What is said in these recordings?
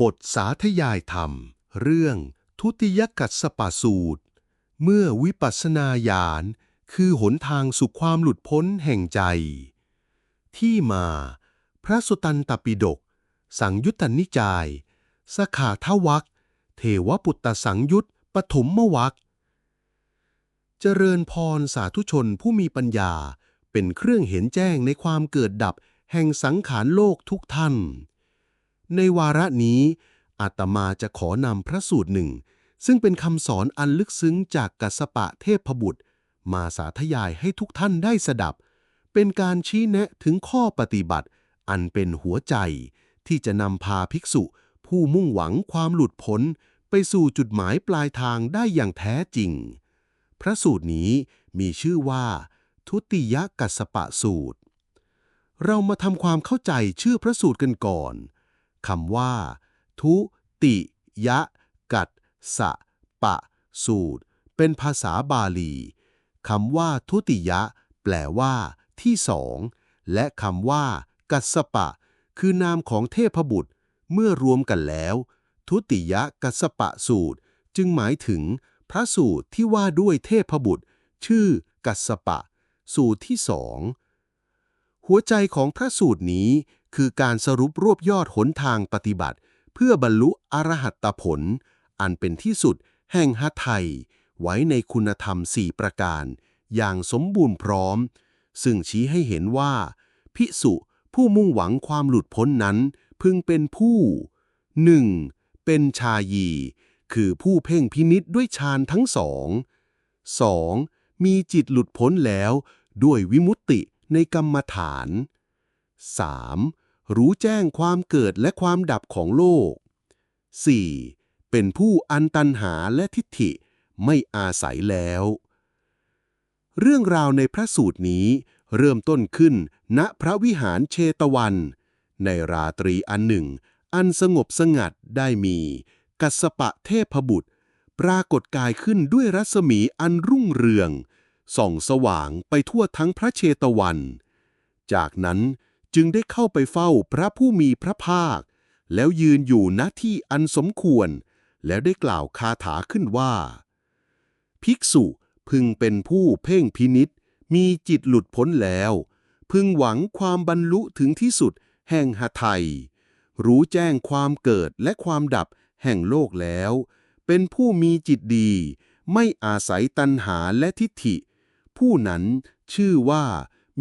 บทสาธยายธรรม เรื่องทุติยกัสสปสูตร เมื่อวิปัสสนาญาณคือหนทางสู่ความหลุดพ้นแห่งใจ ที่มา พระสุตันตปิฎกสังยุตตนิจาย สขาทวักเทวปุตตสังยุตปฐมวักเจริญพรสาธุชนผู้มีปัญญาเป็นเครื่องเห็นแจ้งในความเกิดดับแห่งสังขารโลกทุกท่าน ในวาระนี้ อาตมาจะขอนำพระสูตรหนึ่ง ซึ่งเป็นคำสอนอันลึกซึ้งจากกัสปะเทพบุตร มาสาธยายให้ทุกท่านได้สดับ เป็นการชี้แนะถึงข้อปฏิบัติ อันเป็นหัวใจ ที่จะนำพาภิกษุ ผู้มุ่งหวังความหลุดพ้น ไปสู่จุดหมายปลายทางได้อย่างแท้จริง พระสูตรนี้มีชื่อว่า ทุติยกัสสปะสูตร เรามาทำความเข้าใจชื่อพระสูตรกันก่อน คำว่า ทุติยะ กัดสะ ปะ สูตร เป็นภาษาบาลีคำว่า ทุติยะ แปลว่า ที่สอง และคำว่า กัสปะ คือนามของเทพบุตร เมื่อรวมกันแล้ว ทุติยะกัสปะสูตร จึงหมายถึง พระสูตรที่ว่าด้วยเทพบุตร ชื่อ กัสปะ สูตรที่สองหัวใจของพระสูตรนี้ คือการสรุปรวบยอดหนทางปฏิบัติ เพื่อบรรลุอรหัตตผล อันเป็นที่สุดแห่งหไทยไว้ในคุณธรรมสี่ประการ อย่างสมบูรณ์พร้อม ซึ่งชี้ให้เห็นว่า ภิกษุผู้มุ่งหวังความหลุดพ้นนั้น พึงเป็นผู้ 1. เป็นชายี คือผู้เพ่งพินิษด้วยฌานทั้งสอง 2. มีจิตหลุดพ้นแล้ว ด้วยวิมุตติในกรรมฐาน 3. รู้แจ้งความเกิดและความดับของโลก 4. เป็นผู้อันตันหาและทิฏฐิไม่อาศัยแล้ว เรื่องราวในพระสูตรนี้เริ่มต้นขึ้นณพระวิหารเชตวัน ในราตรีอันหนึ่ง อันสงบสงัดได้มี กัสสปะเทพบุตร ปรากฏกายขึ้นด้วยรัศมีอันรุ่งเรือง ส่องสว่างไปทั่วทั้งพระเชตวัน จากนั้น จึงได้เข้าไปเฝ้าพระผู้มีพระภาค แล้วยืนอยู่ณที่อันสมควร แล้วได้กล่าวคาถาขึ้นว่า ภิกษุพึงเป็นผู้เพ่งพินิษมีจิตหลุดพ้นแล้ว พึงหวังความบรรลุถึงที่สุดแห่งหไทยรู้แจ้งความเกิดและความดับแห่งโลกแล้ว เป็นผู้มีจิตดี ไม่อาศัยตัณหาและทิฏฐิ ผู้นั้นชื่อว่า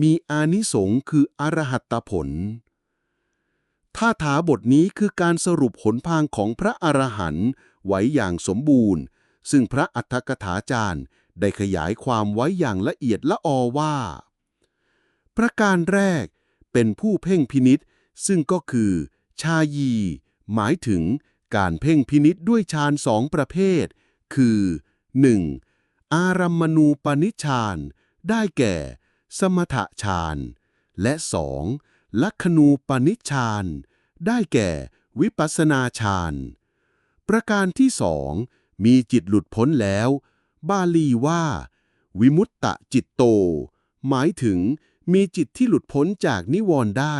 มีอานิสงค์คืออรหัตผลท่าถาบทนี้คือการสรุปหนพางของพระอรหันต์ไว้อย่างสมบูรณ์ ซึ่งพระอัฏฐกถาจารย์ได้ขยายความไว้อย่างละเอียดละออว่า ประการแรกเป็นผู้เพ่งพินิษซึ่งก็คือ ชายี หมายถึงการเพ่งพินิษด้วยฌานสองประเภท คือ 1. อารัมมณูปนิชฌานได้แก่ สมถฌาน และ 2. ลัคขณูปนิชฌาน ได้แก่วิปัสนาฌาน ประการที่สองมีจิตหลุดพ้นแล้ว บาลีว่า วิมุตตะจิตโต หมายถึงมีจิตที่หลุดพ้นจากนิวรณ์ได้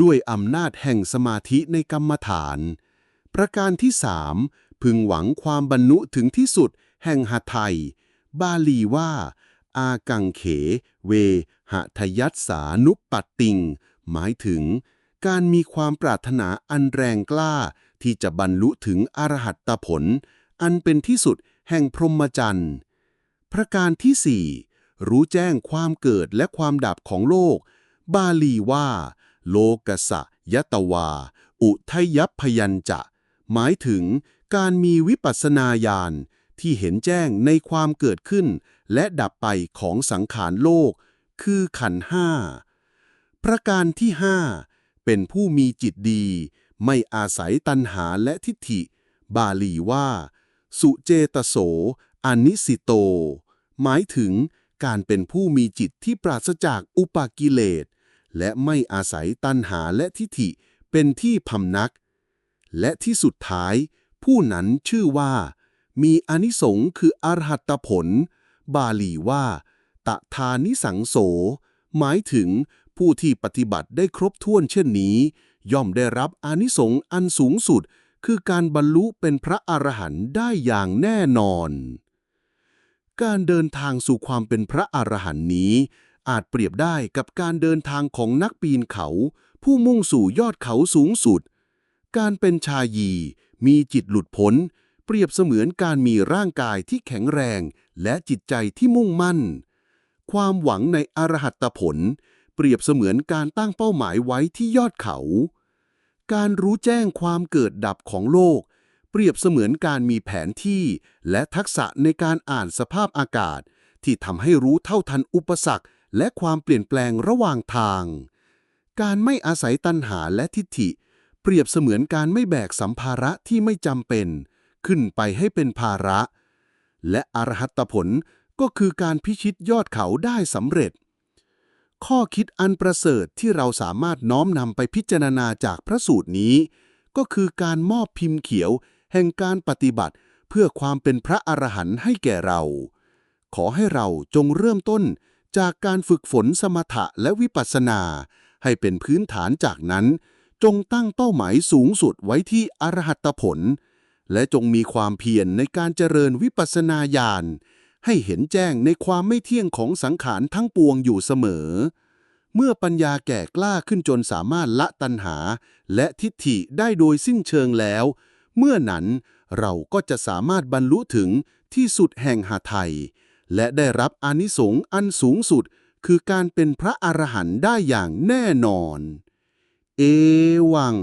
ด้วยอำนาจแห่งสมาธิในกรรมฐาน ประการที่สามพึงหวังความบรรลุถึงที่สุดแห่งหไทย บาลีว่า อากังเข เวหะทยัสสานุปปัตติง หมายถึง การมีความปรารถนาอันแรงกล้า ที่จะบรรลุถึงอรหัตตผล อันเป็นที่สุดแห่งพรหมจรรย์ประการที่สี่รู้แจ้งความเกิดและความดับของโลก บาลีว่า โลกสะยตวา อุทยพยัญจะ หมายถึงการมีวิปัสสนาญาณที่เห็นแจ้งในความเกิดขึ้น และดับไปของสังขารโลก คือขันห้าประการที่ห้าเป็นผู้มีจิตดี ไม่อาศัยตัณหาและทิฏฐิ บาลีว่า สุเจตโสอนิสิโต หมายถึงการเป็นผู้มีจิตที่ปราศจากอุปากิเลส และไม่อาศัยตัณหาและทิฏฐิเป็นที่พำนัก และที่สุดท้าย ผู้นั้นชื่อว่า มีอนิสงค์คืออรหัตผล บาลีว่า ตะทานิสังโส หมายถึงผู้ที่ปฏิบัติได้ครบถ้วนเช่นนี้ ย่อมได้รับอานิสงส์อันสูงสุด คือการบรรลุเป็นพระอรหันต์ได้อย่างแน่นอน การเดินทางสู่ความเป็นพระอรหันต์นี้ อาจเปรียบได้กับการเดินทางของนักปีนเขา ผู้มุ่งสู่ยอดเขาสูงสุด การเป็นชายี มีจิตหลุดพ้น เปรียบเสมือนการมีร่างกายที่แข็งแรงและจิตใจที่มุ่งมั่น ความหวังในอรหัตผล เปรียบเสมือนการตั้งเป้าหมายไว้ที่ยอดเขา การรู้แจ้งความเกิดดับของโลก เปรียบเสมือนการมีแผนที่ และทักษะในการอ่านสภาพอากาศ ที่ทำให้รู้เท่าทันอุปสรรค และความเปลี่ยนแปลงระหว่างทาง การไม่อาศัยตัณหาและทิฏฐิ เปรียบเสมือนการไม่แบกสัมภาระที่ไม่จำเป็น ขึ้นไปให้เป็นภาระ และอรหัตผลก็คือการพิชิตยอดเขาได้สำเร็จ ข้อคิดอันประเสริฐที่เราสามารถน้อมนำไปพิจารณาจากพระสูตรนี้ ก็คือการมอบพิมพ์เขียว แห่งการปฏิบัติ เพื่อความเป็นพระอรหันต์ให้แก่เรา ขอให้เราจงเริ่มต้นจากการฝึกฝนสมถะและวิปัสสนา ให้เป็นพื้นฐานจากนั้น จงตั้งเป้าหมายสูงสุดไว้ที่อรหัตผล และจงมีความเพียรในการเจริญวิปัสสนาญาณให้เห็นแจ้งในความไม่เที่ยงของสังขารทั้งปวงอยู่เสมอ เมื่อปัญญาแก่กล้าขึ้นจนสามารถละตัณหา และทิฏฐิได้โดยสิ้นเชิงแล้ว เมื่อนั้นเราก็จะสามารถบรรลุถึงที่สุดแห่งหาไทย และได้รับอนิสงส์อันสูงสุด คือการเป็นพระอรหันต์ได้อย่างแน่นอน เอวัง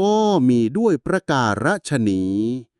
ก็มีด้วยประการฉนี